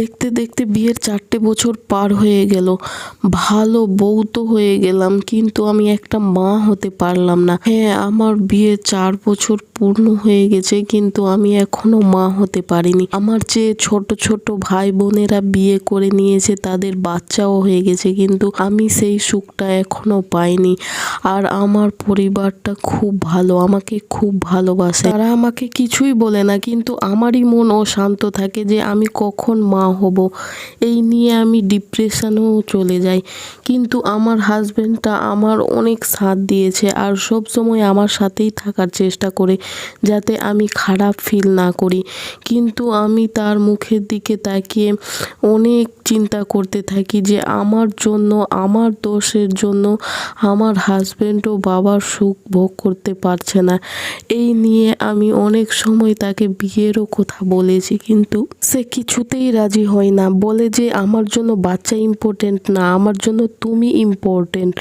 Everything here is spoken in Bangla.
দেখতে দেখতে বিয়ের চারটে বছর পার হয়ে গেল। ভালো বউ তো হয়ে গেলাম, কিন্তু আমি একটা মা হতে পারলাম না। হ্যাঁ আমার বিয়ে চার বছর পূর্ণ হয়ে গেছে, কিন্তু আমি এখনও মা হতে পারিনি। আমার যে ছোট ছোট ভাই বোনেরা বিয়ে করে নিয়েছে, তাদের বাচ্চাও হয়ে গেছে, কিন্তু আমি সেই সুখটা এখনও পাইনি। আর আমার পরিবারটা খুব ভালো, আমাকে খুব ভালোবাসে। তারা আমাকে কিছুই বলে না, কিন্তু আমারই মন অশান্ত থাকে যে আমি কখন মা হব, এই নিয়ে আমি ডিপ্রেশনেও চলে যাই। কিন্তু আমার হাজব্যান্ডটা আমার অনেক সাথ দিয়েছে আর সব সময় আমার সাথেই থাকার চেষ্টা করে, যাতে আমি খারাপ ফিল না করি। কিন্তু আমি তার মুখের দিকে তাকিয়ে অনেক চিন্তা করতে থাকি যে আমার জন্য, আমার দোষের জন্য আমার হাজব্যান্ড ও বাবার সুখ ভোগ করতে পারছে না। এই নিয়ে আমি অনেক সময় তাকে বিয়েরও কথা বলেছি, কিন্তু সে কিছুতেই রাজি হয় না। বলে যে আমার জন্য বাচ্চা ইম্পর্টেন্ট না আমার জন্য তুমি ইম্পর্টেন্ট